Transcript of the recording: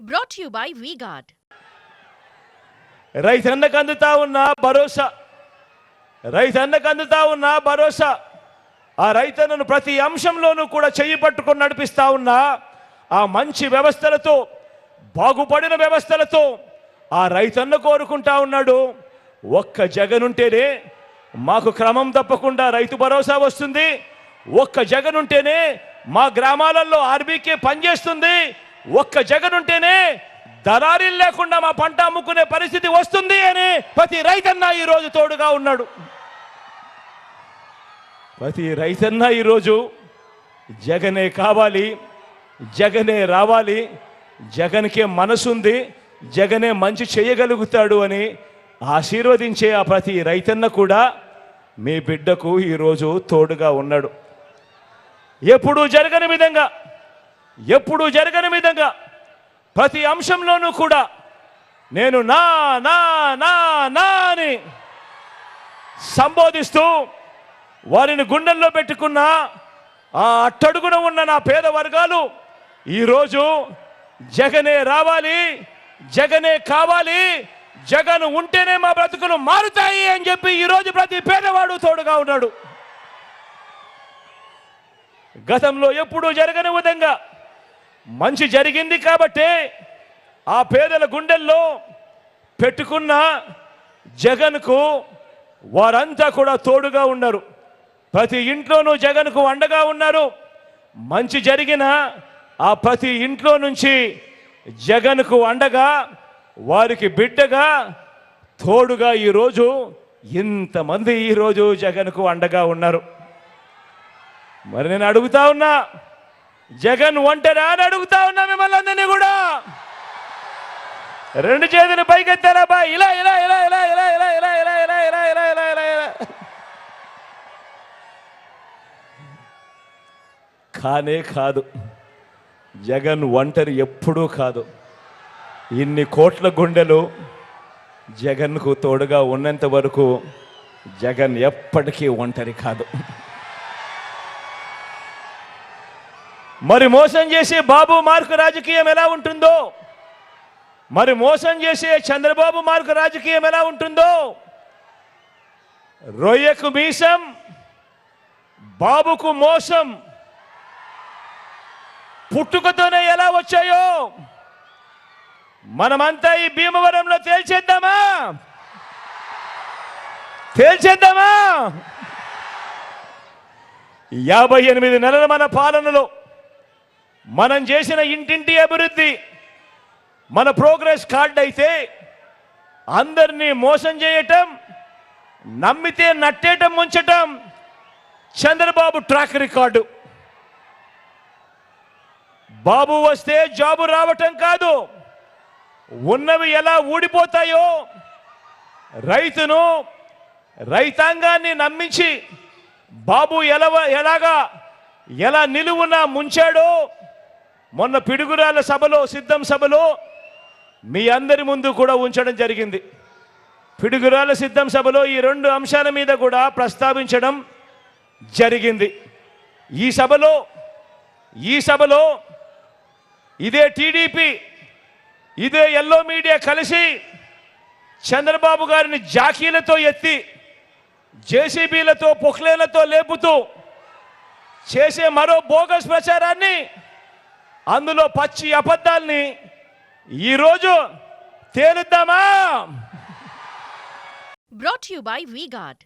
Brought you by V-Guard రైతన్నకు అందుతా ఉన్న భరోసా. రైతన్నకు అందుతా ఉన్న భరోసా. ఆ రైతన్నను ప్రతి అంశంలోనూ కూడా చెయ్యి పట్టుకొని నడిపిస్తా ఉన్న ఆ మంచి వ్యవస్థలతో బాగుపడిన వ్యవస్థలతో ఆ రైతన్న కోరుకుంటా ఉన్నాడు. ఒక్క జగనుంటేనే మాకు క్రమం తప్పకుండా రైతు భరోసా వస్తుంది. ఒక్క జగనుంటేనే మా గ్రామాలలో ఆర్బీకే పనిచేస్తుంది. ఒక్క జగన్ ఉంటేనే దళారీలు లేకుండా మా పంట అమ్ముకునే పరిస్థితి వస్తుంది అని ప్రతి రైతన్న ఈరోజు తోడుగా ఉన్నాడు. ప్రతి రైతన్న ఈరోజు జగనే కావాలి జగనే రావాలి జగన్కే మనసుంది జగనే మంచి చేయగలుగుతాడు అని ఆశీర్వదించే ఆ ప్రతి రైతన్న కూడా మీ బిడ్డకు ఈరోజు తోడుగా ఉన్నాడు. ఎప్పుడూ జరగని విధంగా ఎప్పుడూ జరగని విధంగా ప్రతి అంశంలోనూ కూడా నేను నా నా నా నా అని సంబోధిస్తూ వారిని గుండెల్లో పెట్టుకున్న ఆ అట్టడుగున ఉన్న నా పేద వర్గాలు ఈరోజు జగనే రావాలి జగనే కావాలి జగన్ ఉంటేనే మా బ్రతుకులు మారుతాయి అని చెప్పి ఈరోజు ప్రతి పేదవాడు తోడుగా ఉన్నాడు. గతంలో ఎప్పుడూ జరగని విధంగా మంచి జరిగింది కాబట్టే ఆ పేదల గుండెల్లో పెట్టుకున్న జగన్కు వారంతా కూడా తోడుగా ఉన్నారు. ప్రతి ఇంట్లోనూ జగన్కు అండగా ఉన్నారు. మంచి జరిగిన ఆ ప్రతి ఇంట్లో నుంచి జగన్కు అండగా వారికి బిడ్డగా తోడుగా ఈరోజు ఇంతమంది ఈరోజు జగన్కు అండగా ఉన్నారు. మరి నేను అడుగుతా ఉన్నా జగన్ ఒంటరా అని అడుగుతా ఉన్నా మిమ్మల్ని అందరినీ కూడా రెండు చేతులు పైకెత్తారా బా ఇలా ఇలా ఇలా ఇలా ఇలా ఇలా ఇలా ఇలా ఇలా ఇలా ఇలా ఇలా ఇలా ఇలా కానే కాదు జగన్ ఒంటరి ఎప్పుడూ కాదు ఇన్ని కోట్ల గుండెలు జగన్కు తోడుగా ఉన్నంత వరకు జగన్ ఎప్పటికీ ఒంటరి కాదు మరి మోసం చేసే బాబు మార్కు రాజకీయం ఎలా ఉంటుందో? మరి మోసం చేసే చంద్రబాబు మార్కు రాజకీయం ఎలా ఉంటుందో? రొయ్యకు మీసం బాబుకు మోసం పుట్టుకతోనే ఎలా వచ్చాయో? మనమంతా ఈ భీమవరంలో తేల్చేద్దామా? తేల్చేద్దామా? యాభై ఎనిమిది నెలల మన పాలనలో మనం చేసిన ఇంటింటి అభివృద్ధి మన ప్రోగ్రెస్ కార్డ్ అయితే అందరినీ మోసం చేయటం నమ్మితే నట్టేయటం ముంచటం చంద్రబాబు ట్రాక్ రికార్డు బాబు వస్తే జాబు రావటం కాదు ఉన్నవి ఎలా ఊడిపోతాయో రైతును రైతాంగాన్ని నమ్మించి బాబు ఎలా ఎలాగా ఎలా నిలువున ముంచాడో మొన్న పిడుగురాల సభలో సిద్ధం సభలో మీ అందరి ముందు కూడా ఉంచడం జరిగింది. పిడుగురాల సిద్ధం సభలో ఈ రెండు అంశాల మీద కూడా ప్రస్తావించడం జరిగింది. ఈ సభలో ఈ సభలో ఇదే టీడీపీ ఇదే ఎల్లో మీడియా కలిసి చంద్రబాబు గారిని జాకీలతో ఎత్తి జేసీబీలతో పొక్లేలతో లేపుతూ చేసే మరో బోగస్ ప్రచారాన్ని అందులో పచ్చి అబద్ధాల్ని ఈరోజు తేలుద్దామా? Brought you by V-Guard